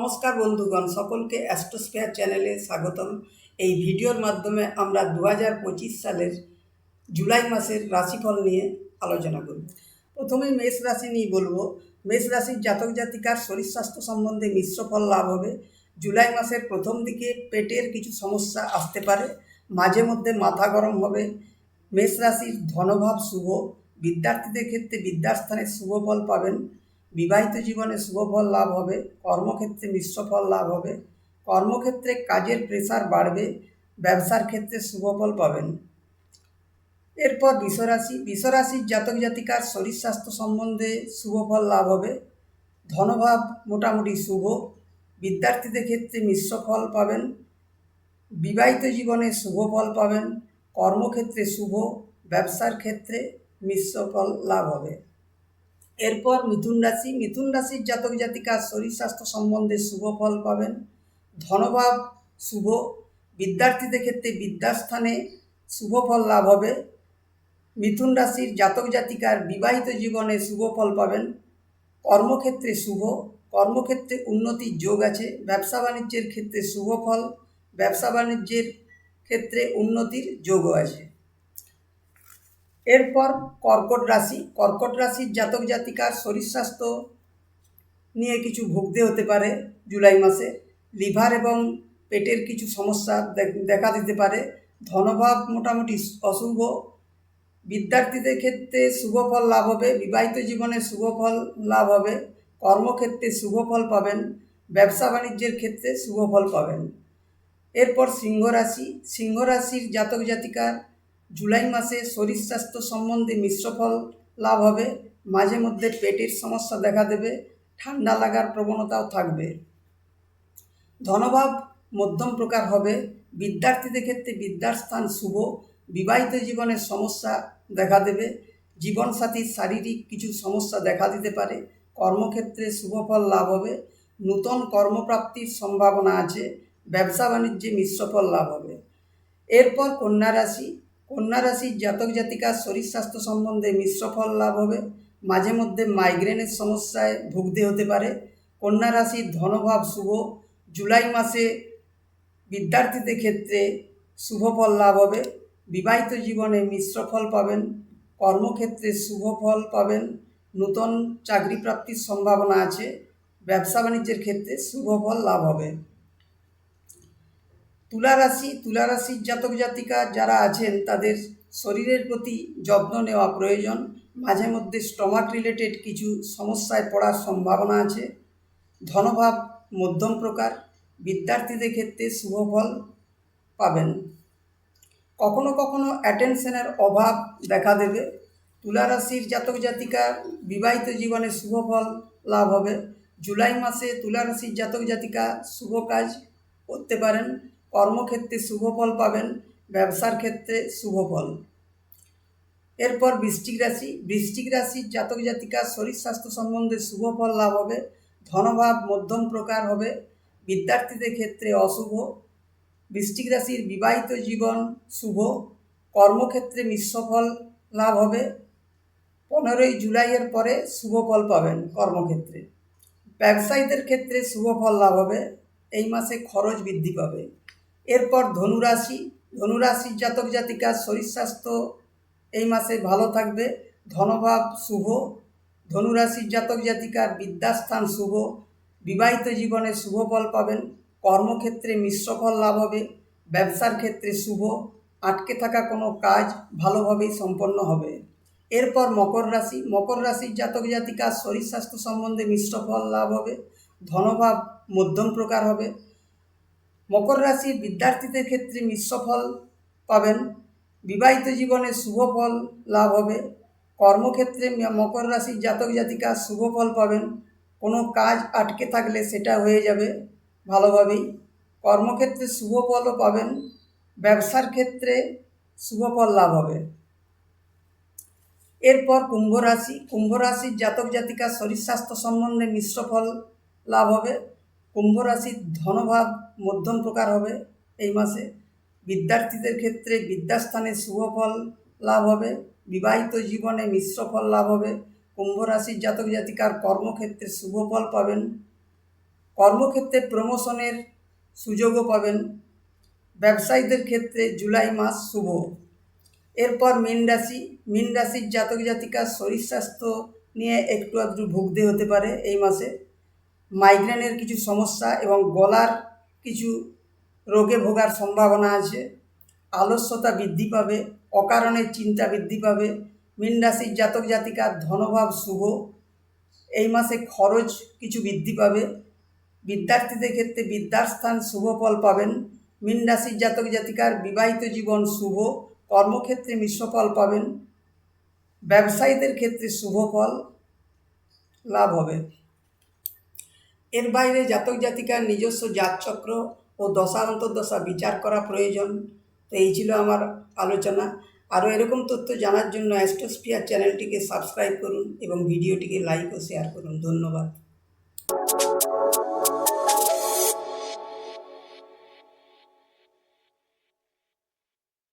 নমস্কার বন্ধুগণ, সকলকে অ্যাস্ট্রোস্ফিয়ার চ্যানেলে স্বাগতম। এই ভিডিওর মাধ্যমে আমরা দু হাজার পঁচিশ সালের জুলাই মাসের রাশিফল নিয়ে আলোচনা করব। প্রথমে মেষ রাশি নিয়ে বলব। মেষ রাশির জাতক জাতিকার শরীর স্বাস্থ্য সম্বন্ধে মিশ্র ফল লাভ হবে। জুলাই মাসের প্রথম দিকে পেটের কিছু সমস্যা আসতে পারে। মাঝে মধ্যে মাথা গরম হবে। মেষ রাশির ধনভাব শুভ। বিদ্যার্থীদের ক্ষেত্রে বিদ্যাস্থানে শুভ ফল পাবেন। বিবাহিত জীবনে শুভ ফল লাভ হবে, কর্মক্ষেত্রে মিশ্র ফল লাভ হবে, কর্মক্ষেত্রে কাজের প্রেসার বাড়বে, ব্যবসার ক্ষেত্রে শুভ ফল পাবেন। এরপর বিশ্বরাশি, বিশ্বরাশির জাতক জাতিকার শরীর স্বাস্থ্য সম্বন্ধে শুভ ফল লাভ হবে, ধনভাব মোটামুটি শুভ, বিদ্যার্থীদের ক্ষেত্রে মিশ্র ফল পাবেন, বিবাহিত জীবনে শুভ ফল পাবেন, কর্মক্ষেত্রে শুভ, ব্যবসার ক্ষেত্রে মিশ্র ফল লাভ হবে। এরপর মিথুন রাশি। মিথুন রাশির জাতক জাতিকার শরীর স্বাস্থ্য সম্বন্ধে শুভ ফল পাবেন। ধনভাব শুভ। বিদ্যার্থীদের ক্ষেত্রে বিদ্যাস্থানে শুভ ফল লাভ হবে। মিথুন রাশির জাতক জাতিকার বিবাহিত জীবনে শুভ ফল পাবেন। কর্মক্ষেত্রে শুভ। কর্মক্ষেত্রে উন্নতির যোগ আছে। ব্যবসা বাণিজ্যের ক্ষেত্রে শুভ ফল। ব্যবসা বাণিজ্যের ক্ষেত্রে উন্নতির যোগও আছে। এরপর কর্কট রাশি। কর্কট রাশির জাতক জাতিকার শরীর স্বাস্থ্য নিয়ে কিছু ভুগতে হতে পারে জুলাই মাসে। লিভার এবং পেটের কিছু সমস্যা দেখা দিতে পারে। ধনভাব মোটামুটি অশুভ। বিদ্যার্থীদের ক্ষেত্রে শুভ ফল লাভ হবে। বিবাহিত জীবনে শুভ ফল লাভ হবে। কর্মক্ষেত্রে শুভ ফল পাবেন। ব্যবসা বাণিজ্যের ক্ষেত্রে শুভ ফল পাবেন। এরপর সিংহ রাশি। সিংহ রাশির জাতক জাতিকার জুলাই মাসে শরীর স্বাস্থ্য সম্বন্ধে মিশ্র ফল লাভ হবে। মাঝে মধ্যে পেটের সমস্যা দেখা দেবে, ঠান্ডা লাগার প্রবণতাও থাকবে। ধনভাব মধ্যম প্রকার হবে। বিদ্যার্থীদের ক্ষেত্রে বিদ্যার স্থান শুভ। বিবাহিত জীবনের সমস্যা দেখা দেবে। জীবনসাথীর শারীরিক কিছু সমস্যা দেখা দিতে পারে। কর্মক্ষেত্রে শুভ ফল লাভ হবে। নূতন কর্মপ্রাপ্তির সম্ভাবনা আছে। ব্যবসা বাণিজ্যে মিশ্র ফল লাভ হবে। এরপর কন্যা রাশি। কন্যা রাশির জাতক জাতিকার শরীর স্বাস্থ্য সম্বন্ধে মিশ্র ফল লাভ হবে। মাঝে মধ্যে মাইগ্রেনের সমস্যায় ভুগতে হতে পারে। কন্যা রাশির ধনভাব শুভ। জুলাই মাসে বিদ্যার্থীদের ক্ষেত্রে শুভ ফল লাভ হবে। বিবাহিত জীবনে মিশ্র ফল পাবেন। কর্মক্ষেত্রে শুভ ফল পাবেন। নূতন চাকরি প্রাপ্তির সম্ভাবনা আছে। ব্যবসা বাণিজ্যের ক্ষেত্রে শুভ ফল লাভ হবে। তুলা রাশি, তুলা রাশির জাতক জাতিকা যারা আছেন, তাদের শরীরের প্রতি যত্ন নেওয়া প্রয়োজন। মাঝে মধ্যে স্টমাক রিলেটেড কিছু সমস্যায় পড়ার সম্ভাবনা আছে। ধনভাব মধ্যম প্রকার। বিদ্যার্থীদের ক্ষেত্রে শুভ ফল পাবেন। কখনো কখনো অ্যাটেনশনের অভাব দেখা দেবে। তুলা রাশির জাতক জাতিকার বিবাহিত জীবনে শুভ ফল লাভ হবে। জুলাই মাসে তুলা রাশির জাতক জাতিকা শুভ কাজ করতে পারেন। কর্মক্ষেত্রে শুভ ফল পাবেন, ব্যবসার ক্ষেত্রে শুভ ফল। এরপর বৃশ্চিক রাশি। বৃশ্চিক রাশির জাতক জাতিকার শরীর স্বাস্থ্য সম্বন্ধে শুভ ফল লাভ হবে, ধনভাব মধ্যম প্রকার হবে, বিদ্যার্থীদের ক্ষেত্রে অশুভ। বৃশ্চিক রাশির বিবাহিত জীবন শুভ, কর্মক্ষেত্রে মিশ্র ফল লাভ হবে, পনেরোই জুলাইয়ের পরে শুভ ফল পাবেন কর্মক্ষেত্রে। ব্যবসায়ীদের ক্ষেত্রে শুভ ফল লাভ হবে, এই মাসে খরচ বৃদ্ধি পাবে। এরপর ধনুরাশি ধনুরাশির জাতক জাতিকার শরীর স্বাস্থ্য এই মাসে ভালো থাকবে। ধনভাব শুভ ধনুরাশির জাতক জাতিকার বিদ্যাস্থান শুভ, বিবাহিত জীবনে শুভ ফল পাবেন। কর্মক্ষেত্রে মিশ্র ফল লাভ হবে, ব্যবসার ক্ষেত্রে শুভ, আটকে থাকা কোনো কাজ ভালোভাবেই সম্পন্ন হবে। এরপর মকর রাশি, মকর রাশির জাতক জাতিকার শরীর স্বাস্থ্য সম্বন্ধে মিশ্র ফল লাভ হবে। ধনভাব মধ্যম প্রকার হবে। মকর রাশির বিদ্যার্থীদের ক্ষেত্রে মিশ্র ফল পাবেন। বিবাহিত জীবনে শুভ ফল লাভ হবে। কর্মক্ষেত্রে মকর রাশির জাতক জাতিকা শুভ ফল পাবেন। কোনো কাজ আটকে থাকলে সেটা হয়ে যাবে ভালোভাবেই। কর্মক্ষেত্রে শুভ ফলও পাবেন। ব্যবসার ক্ষেত্রে শুভ ফল লাভ হবে। এরপর কুম্ভ রাশি। কুম্ভ রাশির জাতক জাতিকা শরীর স্বাস্থ্য সম্বন্ধে মিশ্র ফল লাভ হবে। কুম্ভ রাশির ধনভাব মধ্যম প্রকার হবে এই মাসে। বিদ্যার্থীদের ক্ষেত্রে বিদ্যাস্থানে শুভ ফল লাভ হবে, বিবাহিত জীবনে মিশ্র ফল লাভ হবে কুম্ভ রাশির জাতক জাতিকার কর্মক্ষেত্রে শুভ ফল পাবেন, কর্মক্ষেত্রে প্রমোশনের সুযোগও পাবেন, ব্যবসায়ীদের ক্ষেত্রে জুলাই মাস শুভ। এরপর মীন রাশি, মীন রাশির জাতক জাতিকার শরীর স্বাস্থ্য নিয়ে একটু আধটু ভুগতে হতে পারে এই মাসে। মাইগ্রেনের কিছু সমস্যা এবং গলার কিছু রোগে ভোগার সম্ভাবনা আছে, আলস্যতা বৃদ্ধি পাবে, অকারণে চিন্তা বৃদ্ধি পাবে, মীন রাশির জাতক জাতিকার ধনভাব শুভ, এই মাসে খরচ কিছু বৃদ্ধি পাবে, বিদ্যার্থীদের ক্ষেত্রে বিদ্যার স্থান শুভ ফল পাবেন, মীন রাশির জাতক জাতিকার বিবাহিত জীবন শুভ, কর্মক্ষেত্রে মিশ্র ফল পাবেন, ব্যবসায়ীদের ক্ষেত্রে শুভ ফল লাভ হবে। এর বাইরে জাতক জাতিকার নিজস্ব জাতচক্র ও দশা অন্তর্দশা বিচার করা প্রয়োজন। তো এই ছিল আমার আলোচনা। আরও এরকম তথ্য জানার জন্য অ্যাস্ট্রোস্পিয়ার চ্যানেলটিকে সাবস্ক্রাইব করুন এবং ভিডিওটিকে লাইক ও শেয়ার করুন। ধন্যবাদ।